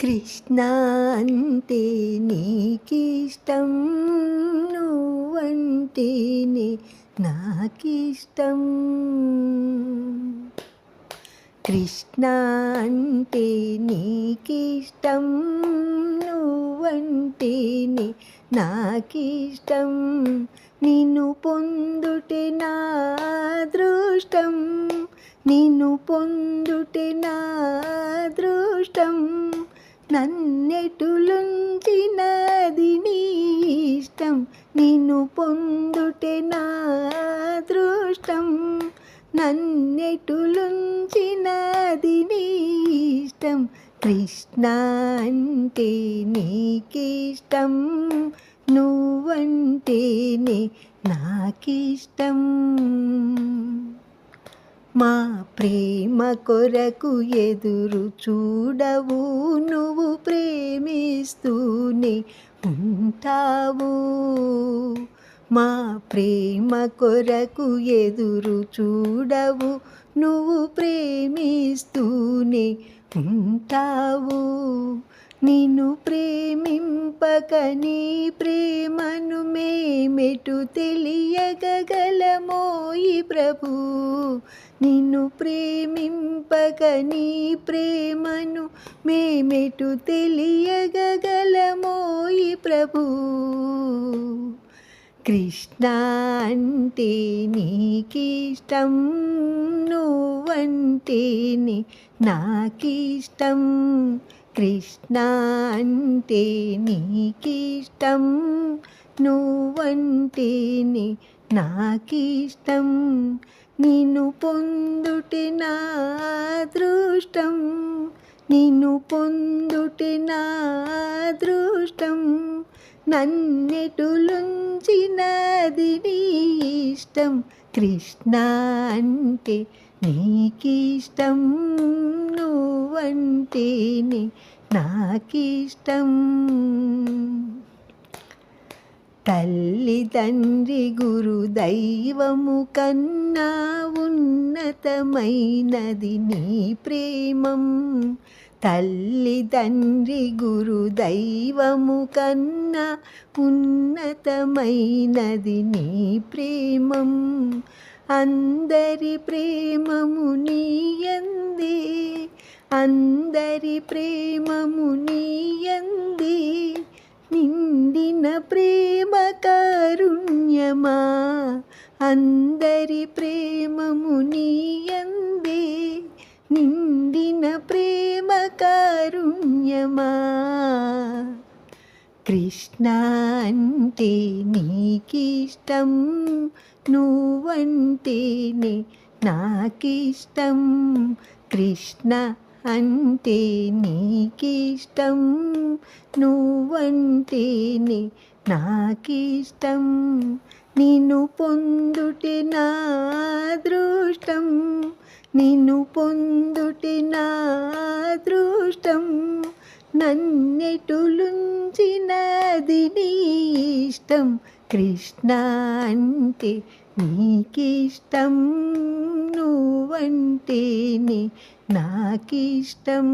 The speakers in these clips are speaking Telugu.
కృష్ణ అంటే నీకిష్టం నువ్వంటేనే నాకిష్టం. కృష్ణ అంటే నీకిష్టం నువ్వంటేనే నాకిష్టం. నిన్ను పొందుటే నా అదృష్టం నిన్ను పొందుటే నా అదృష్టం. నన్నెటులుంచినది నీ ఇష్టం. నిన్ను పొందుటే నా అదృష్టం. నన్నెటులుంచినది నీ ఇష్టం. కృష్ణ అంటే నీకిష్టం. నువ్వంటేనే నాకిష్టం. మా ప్రేమ కొరకు ఎదురు చూడవు నువ్వు ప్రేమిస్తూనే ఉంటావు. మా ప్రేమ కొరకు ఎదురు చూడవు నువ్వు ప్రేమిస్తూనే ఉంటావు. నిన్ను ప్రేమింపక నీ ప్రేమను మేమెటు తెలియగలమోయి ప్రభు నిన్ను ప్రేమింపక నీ ప్రేమను మేమెటు తెలియగలమోయి ప్రభు. కృష్ణ అంటే నీకిష్టం నువ్వంటేనే నాకిష్టం. కృష్ణ అంటే నీకిష్టం నువ్వంటేనే నాకిష్టం. నిన్ను పొందుటే నా అదృష్టం నిన్ను పొందుటే నా అదృష్టం నన్నెటులుంచినది నీ ఇష్టం. కృష్ణ అంటే నీకిష్టం నువ్వంటేనే నాకిష్టం. తల్లి తండ్రి గురు దైవము కన్నా ఉన్నతమైనది నీ ప్రేమం. తల్లి తండ్రి గురు దైవము కన్నా ఉన్నతమైనది నీ ప్రేమం. అందరి ప్రేమము నీయందే అందరి ప్రేమము నీయందే నిండిన ప్రేమ అందరి ప్రేమము నీయందే నిండిన ప్రేమ కారుణ్యమా? కృష్ణ అంటే నీకిష్టం నువ్వంటేనే నాకిష్టం. కృష్ణ అంటే నీకిష్టం నువ్వంటేనే నాకిష్టం. నిన్ను పొందుటి నా దృష్టం నిన్ను పొందుటి నా దృష్టం నన్నెటులుంచినది నీ ఇష్టం. కృష్ణ అంటే నీకిష్టం. నువ్వంటేనే నాకిష్టం.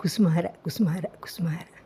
కుసుమార కుసుమార కుసుమార.